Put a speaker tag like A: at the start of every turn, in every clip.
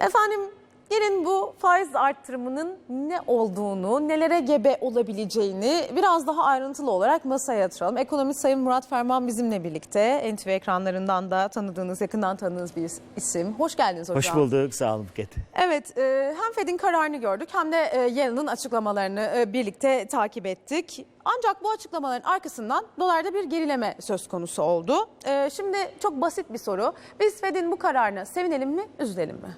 A: Efendim gelin bu faiz arttırımının ne olduğunu, nelere gebe olabileceğini biraz daha ayrıntılı olarak masaya yatıralım. Ekonomist Sayın Murat Ferman bizimle birlikte. NTV ekranlarından da tanıdığınız, yakından tanıdığınız bir isim. Hoş geldiniz hocam.
B: Hoş bulduk. Sağ olun Buket.
A: Evet, e, hem Fed'in kararını gördük hem de e, Yellen'ın açıklamalarını e, birlikte takip ettik. Ancak bu açıklamaların arkasından dolarda bir gerileme söz konusu oldu. E, Şimdi çok basit bir soru. Biz Fed'in bu kararına sevinelim mi, üzülelim mi?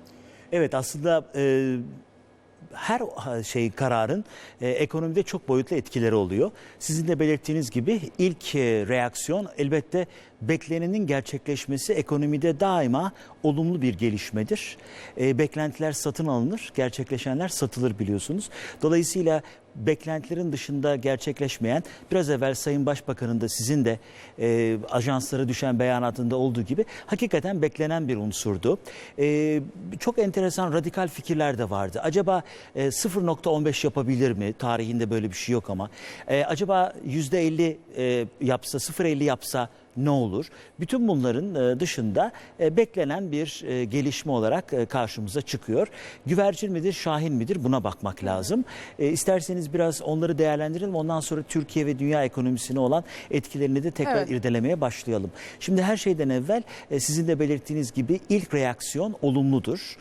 B: Evet aslında e, her şey kararın e, ekonomide çok boyutlu etkileri oluyor. Sizin de belirttiğiniz gibi ilk e, reaksiyon elbette beklenenin gerçekleşmesi ekonomide daima olumlu bir gelişmedir. E, beklentiler satın alınır, gerçekleşenler satılır biliyorsunuz. Dolayısıyla beklentilerin dışında gerçekleşmeyen biraz evvel Sayın Başbakan'ın da sizin de e, ajanslara düşen beyanatında olduğu gibi hakikaten beklenen bir unsurdu. E, çok enteresan radikal fikirler de vardı. Acaba e, 0.15 yapabilir mi? Tarihinde böyle bir şey yok ama. E, acaba %50 e, yapsa 0.50 yapsa ne olur? Bütün bunların e, dışında e, beklenen bir e, gelişme olarak karşımıza çıkıyor. Güvercin midir, şahin midir buna bakmak lazım. İsterseniz biraz onları değerlendirelim. Ondan sonra Türkiye ve dünya ekonomisine olan etkilerini de tekrar
A: Evet.
B: irdelemeye başlayalım. Şimdi her şeyden evvel sizin de belirttiğiniz gibi ilk reaksiyon olumludur.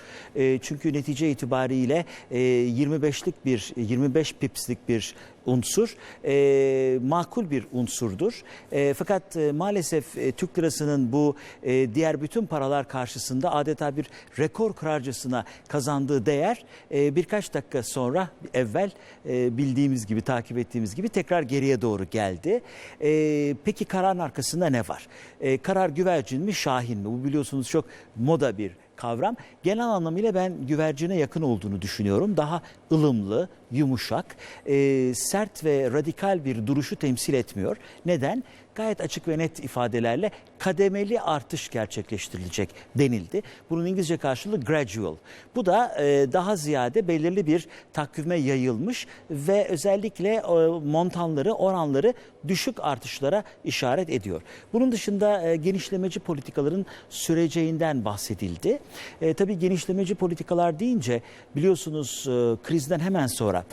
B: Çünkü netice itibariyle e, 25'lik bir 25 pipslik bir unsur e, makul bir unsurdur. E, fakat e, maalesef e, Türk lirasının bu e, diğer bütün paralar karşısında adeta bir rekor kırarcasına kazandığı değer e, birkaç dakika sonra evvel e, bildiğimiz gibi takip ettiğimiz gibi tekrar geriye doğru geldi. E, peki kararın arkasında ne var? E, karar güvercin mi şahin mi? Bu biliyorsunuz çok moda bir kavram. Genel anlamıyla ben güvercine yakın olduğunu düşünüyorum. Daha ılımlı, yumuşak, e, sert ve radikal bir duruşu temsil etmiyor. Neden? Gayet açık ve net ifadelerle kademeli artış gerçekleştirilecek denildi. Bunun İngilizce karşılığı gradual. Bu da e, daha ziyade belirli bir takvime yayılmış ve özellikle e, montanları, oranları düşük artışlara işaret ediyor. Bunun dışında e, genişlemeci politikaların süreceğinden bahsedildi. Tabii genişlemeci politikalar deyince biliyorsunuz krizden hemen sonra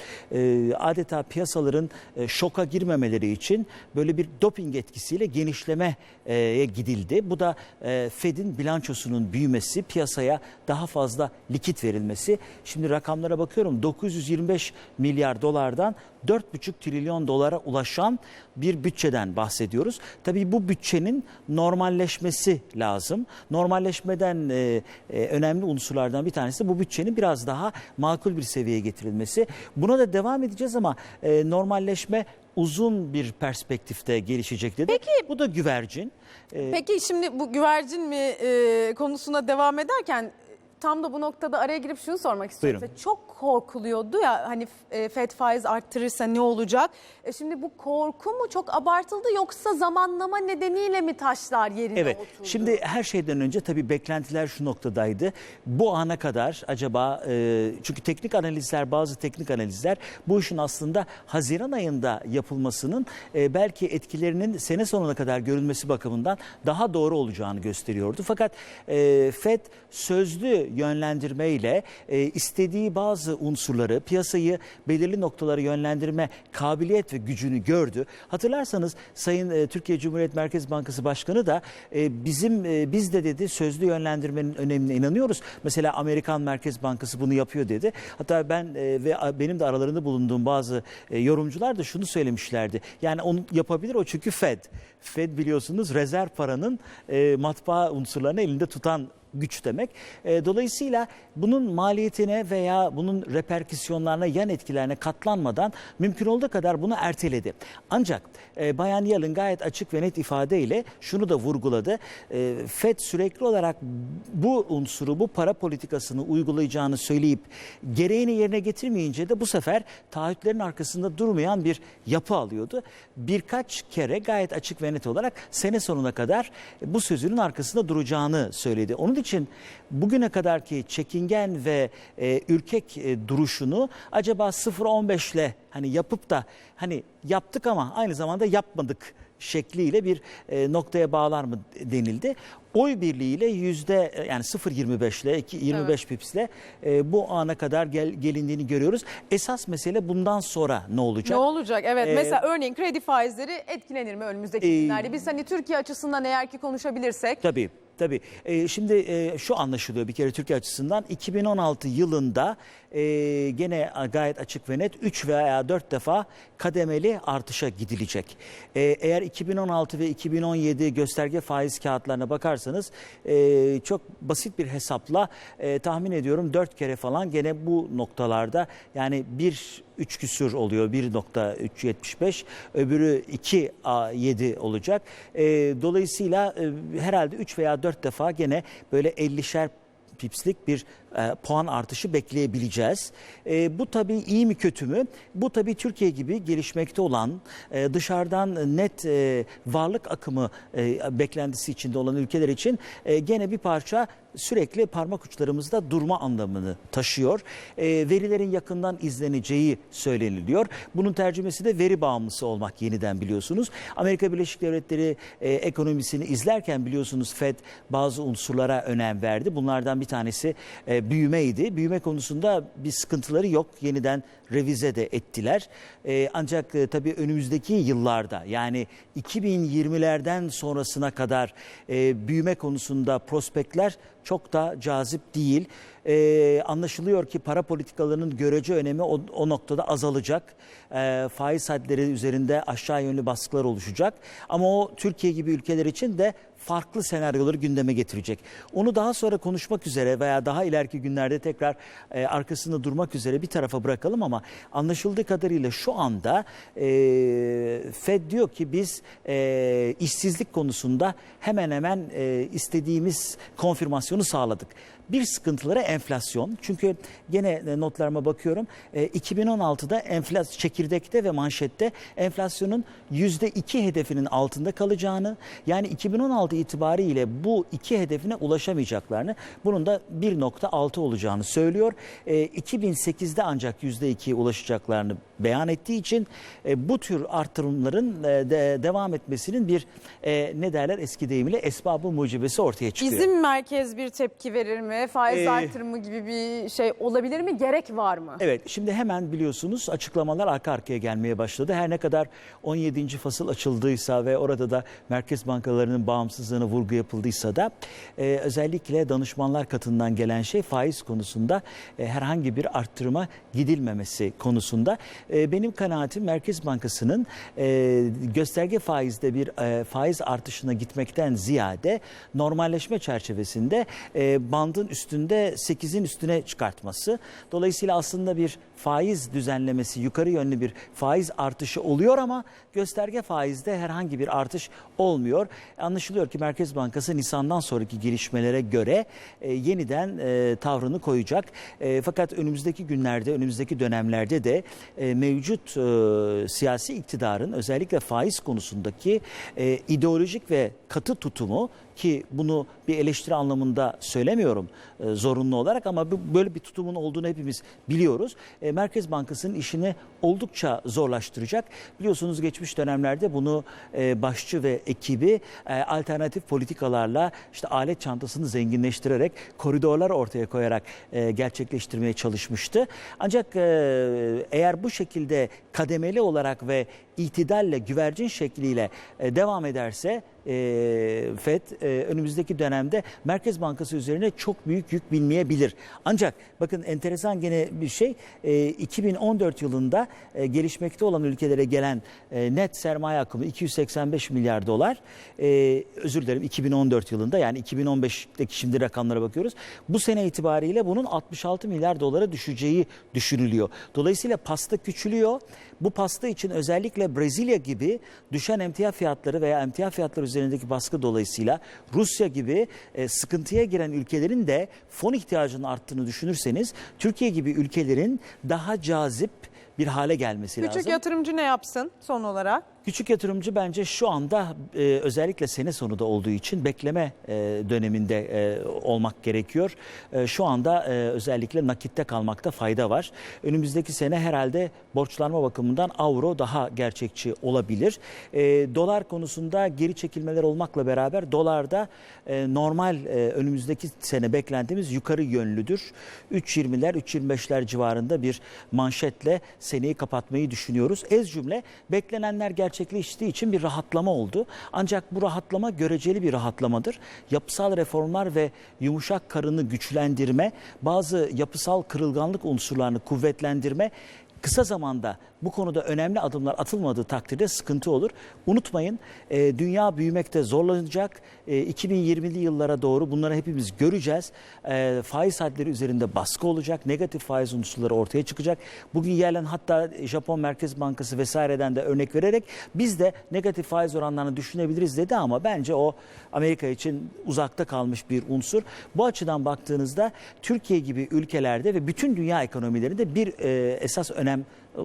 B: adeta piyasaların şoka girmemeleri için böyle bir doping etkisiyle genişlemeye gidildi. Bu da e, Fed'in bilançosunun büyümesi, piyasaya daha fazla likit verilmesi. Şimdi rakamlara bakıyorum 925 milyar dolardan 4,5 trilyon dolara ulaşan bir bütçeden bahsediyoruz. Tabii bu bütçenin normalleşmesi lazım. Normalleşmeden e, e, önemli unsurlardan bir tanesi bu bütçenin biraz daha makul bir seviyeye getirilmesi. Buna da devam edeceğiz ama e, normalleşme uzun bir perspektifte gelişecek dedi.
A: Peki-
B: Bu da güvercin. E,
A: Peki şimdi bu güvercin mi e, konusuna devam ederken tam da bu noktada araya girip şunu sormak istiyorum.
B: Buyurun.
A: Çok korkuluyordu ya hani e, Fed faiz arttırırsa ne olacak? E, şimdi bu korku mu çok abartıldı yoksa zamanlama nedeniyle mi taşlar yerine
B: Evet.
A: oturdu?
B: Şimdi her şeyden önce tabii beklentiler şu noktadaydı. Bu ana kadar acaba e, çünkü teknik analizler bazı teknik analizler bu işin aslında Haziran ayında yapılmasının e, belki etkilerinin sene sonuna kadar görülmesi bakımından daha doğru olacağını gösteriyordu. Fakat e, Fed sözlü yönlendirmeyle e, istediği bazı unsurları piyasayı belirli noktalara yönlendirme kabiliyet ve gücünü gördü. Hatırlarsanız Sayın e, Türkiye Cumhuriyet Merkez Bankası Başkanı da e, bizim e, biz de dedi sözlü yönlendirmenin önemine inanıyoruz. Mesela Amerikan Merkez Bankası bunu yapıyor dedi. Hatta ben e, ve benim de aralarında bulunduğum bazı e, yorumcular da şunu söylemişlerdi. Yani onu yapabilir o çünkü Fed. Fed biliyorsunuz rezerv paranın e, matbaa unsurlarını elinde tutan güç demek. E, dolayısıyla bunun maliyetine veya bunun reperküsyonlarına, yan etkilerine katlanmadan mümkün olduğu kadar bunu erteledi. Ancak e, Bayan Yellen gayet açık ve net ifadeyle şunu da vurguladı. E, FED sürekli olarak bu unsuru, bu para politikasını uygulayacağını söyleyip gereğini yerine getirmeyince de bu sefer taahhütlerin arkasında durmayan bir yapı alıyordu. Birkaç kere gayet açık ve net olarak sene sonuna kadar bu sözünün arkasında duracağını söyledi. Onun için bugüne kadarki çekingen ve e, ürkek e, duruşunu acaba 0-15 ile hani yapıp da hani yaptık ama aynı zamanda yapmadık şekliyle bir e, noktaya bağlar mı denildi. Oy birliğiyle yüzde e, yani 0.25 ile iki- 25 pipsle e, bu ana kadar gel, gelindiğini görüyoruz. Esas mesele bundan sonra ne olacak?
A: Ne olacak? Evet
B: Ee,
A: mesela örneğin kredi faizleri etkilenir mi önümüzdeki
B: Ee,
A: günlerde? Biz hani Türkiye açısından eğer ki konuşabilirsek
B: Tabii. Tabii. Ee, şimdi e, şu anlaşılıyor bir kere Türkiye açısından 2016 yılında e, gene gayet açık ve net 3 veya 4 defa kademeli artışa gidilecek. E, eğer 2016 ve 2017 gösterge faiz kağıtlarına bakarsanız e, çok basit bir hesapla e, tahmin ediyorum 4 kere falan gene bu noktalarda yani bir 3 küsür oluyor 1.375 öbürü 2.7 olacak. E, dolayısıyla e, herhalde 3 veya 4 defa gene böyle 50'şer pipslik bir e, puan artışı bekleyebileceğiz. E, bu tabii iyi mi kötü mü? Bu tabii Türkiye gibi gelişmekte olan e, dışarıdan net e, varlık akımı e, beklentisi içinde olan ülkeler için e, gene bir parça sürekli parmak uçlarımızda durma anlamını taşıyor. E, verilerin yakından izleneceği söyleniliyor. Bunun tercümesi de veri bağımlısı olmak yeniden biliyorsunuz. Amerika Birleşik Devletleri e, ekonomisini izlerken biliyorsunuz FED bazı unsurlara önem verdi. Bunlardan bir tanesi e, büyümeydi. Büyüme konusunda bir sıkıntıları yok. Yeniden revize de ettiler. E, ancak e, tabii önümüzdeki yıllarda yani 2020'lerden sonrasına kadar e, büyüme konusunda prospektler çok da cazip değil. Ee, anlaşılıyor ki para politikalarının görece önemi o, o noktada azalacak. Ee, faiz hadleri üzerinde aşağı yönlü baskılar oluşacak. Ama o Türkiye gibi ülkeler için de farklı senaryoları gündeme getirecek. Onu daha sonra konuşmak üzere veya daha ileriki günlerde tekrar e, arkasında durmak üzere bir tarafa bırakalım ama anlaşıldığı kadarıyla şu anda e, Fed diyor ki biz e, işsizlik konusunda hemen hemen e, istediğimiz konfirmasyonu sağladık. Bir sıkıntıları enflasyon. Çünkü gene e, notlarıma bakıyorum. E, 2016'da enflasyon çekirdekte ve manşette enflasyonun %2 hedefinin altında kalacağını yani 2016 itibariyle bu iki hedefine ulaşamayacaklarını bunun da 1.6 olacağını söylüyor. E, 2008'de ancak %2'ye ulaşacaklarını beyan ettiği için e, bu tür artırımların e, de, devam etmesinin bir e, ne derler eski deyimiyle esbabı mucibesi ortaya çıkıyor.
A: bizim merkez bir tepki verir mi? Faiz
B: Ee,
A: artırımı gibi bir şey olabilir mi? Gerek var mı?
B: Evet şimdi hemen biliyorsunuz açıklamalar arka arkaya gelmeye başladı. Her ne kadar 17. fasıl açıldıysa ve orada da merkez bankalarının bağımsızlığına vurgu yapıldıysa da e, özellikle danışmanlar katından gelen şey faiz konusunda e, herhangi bir arttırıma gidilmemesi konusunda. E, benim kanaatim Merkez Bankası'nın e, gösterge faizde bir e, faiz artışına gitmekten ziyade normalleşme çerçevesinde e, bandın üstünde 8'in üstüne çıkartması. Dolayısıyla aslında bir faiz düzenlemesi, yukarı yönlü bir faiz artışı oluyor ama gösterge faizde herhangi bir artış olmuyor. Anlaşılıyor ki Merkez Bankası Nisan'dan sonraki gelişmelere göre e, yeniden e, tavrını koyacak. E, fakat önümüzdeki günlerde, önümüzdeki dönemlerde de e, mevcut e, siyasi iktidarın özellikle faiz konusundaki e, ideolojik ve katı tutumu ki bunu bir eleştiri anlamında söylemiyorum e, zorunlu olarak ama bu, böyle bir tutumun olduğunu hepimiz biliyoruz. E, Merkez Bankası'nın işini oldukça zorlaştıracak. Biliyorsunuz geçmiş dönemlerde bunu e, başçı ve ekibi e, alternatif politikalarla işte alet çantasını zenginleştirerek koridorlar ortaya koyarak e, gerçekleştirmeye çalışmıştı. Ancak e, eğer bu şekilde kademeli olarak ve itidalle güvercin şekliyle e, devam ederse e, FED e, önümüzdeki dönemde Merkez Bankası üzerine çok büyük yük binmeyebilir. Ancak bakın enteresan gene bir şey e, 2014 yılında e, gelişmekte olan ülkelere gelen net sermaye akımı 285 milyar dolar. Özür dilerim 2014 yılında yani 2015'teki şimdi rakamlara bakıyoruz. Bu sene itibariyle bunun 66 milyar dolara düşeceği düşünülüyor. Dolayısıyla pasta küçülüyor. Bu pasta için özellikle Brezilya gibi düşen emtia fiyatları veya emtia fiyatları üzerindeki baskı dolayısıyla Rusya gibi e, sıkıntıya giren ülkelerin de fon ihtiyacının arttığını düşünürseniz Türkiye gibi ülkelerin daha cazip bir hale gelmesi
A: Küçük
B: lazım.
A: yatırımcı ne yapsın son olarak?
B: Küçük yatırımcı bence şu anda e, özellikle sene sonu da olduğu için bekleme e, döneminde e, olmak gerekiyor. E, şu anda e, özellikle nakitte kalmakta fayda var. Önümüzdeki sene herhalde borçlanma bakımından avro daha gerçekçi olabilir. E, dolar konusunda geri çekilmeler olmakla beraber dolarda e, normal e, önümüzdeki sene beklentimiz yukarı yönlüdür. 3.20'ler 3.25'ler civarında bir manşetle seneyi kapatmayı düşünüyoruz. Ez cümle beklenenler gerçekleştiği için bir rahatlama oldu. Ancak bu rahatlama göreceli bir rahatlamadır. Yapısal reformlar ve yumuşak karını güçlendirme, bazı yapısal kırılganlık unsurlarını kuvvetlendirme kısa zamanda bu konuda önemli adımlar atılmadığı takdirde sıkıntı olur. Unutmayın e, dünya büyümekte zorlanacak. E, 2020'li yıllara doğru bunları hepimiz göreceğiz. E, faiz hadleri üzerinde baskı olacak. Negatif faiz unsurları ortaya çıkacak. Bugün yerlen hatta Japon Merkez Bankası vesaireden de örnek vererek biz de negatif faiz oranlarını düşünebiliriz dedi ama bence o Amerika için uzakta kalmış bir unsur. Bu açıdan baktığınızda Türkiye gibi ülkelerde ve bütün dünya ekonomilerinde bir e, esas önem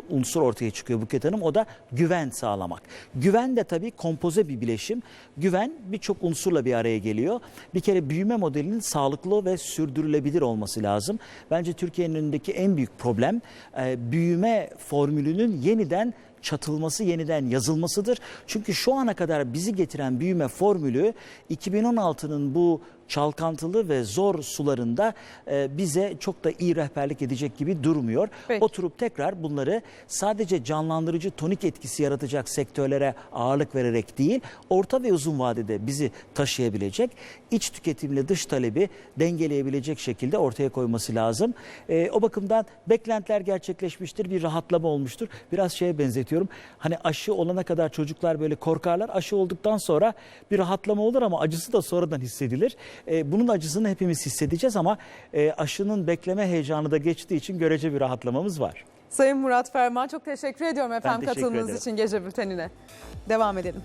B: unsur ortaya çıkıyor Buket Hanım. O da güven sağlamak. Güven de tabii kompoze bir bileşim. Güven birçok unsurla bir araya geliyor. Bir kere büyüme modelinin sağlıklı ve sürdürülebilir olması lazım. Bence Türkiye'nin önündeki en büyük problem e, büyüme formülünün yeniden çatılması, yeniden yazılmasıdır. Çünkü şu ana kadar bizi getiren büyüme formülü 2016'nın bu çalkantılı ve zor sularında e, bize çok da iyi rehberlik edecek gibi durmuyor.
A: Peki.
B: Oturup tekrar bunları sadece canlandırıcı tonik etkisi yaratacak sektörlere ağırlık vererek değil, orta ve uzun vadede bizi taşıyabilecek, iç tüketimle dış talebi dengeleyebilecek şekilde ortaya koyması lazım. E, o bakımdan beklentiler gerçekleşmiştir, bir rahatlama olmuştur. Biraz şeye benzetiyorum. Hani aşı olana kadar çocuklar böyle korkarlar. Aşı olduktan sonra bir rahatlama olur ama acısı da sonradan hissedilir. E, bunun acısını hepimiz hissedeceğiz ama e, aşının bekleme heyecanı da geçtiği için görece bir rahatlamamız var.
A: Sayın Murat Ferman çok teşekkür ediyorum efendim
B: teşekkür
A: katıldığınız
B: ederim.
A: için gece bültenine. Devam edelim.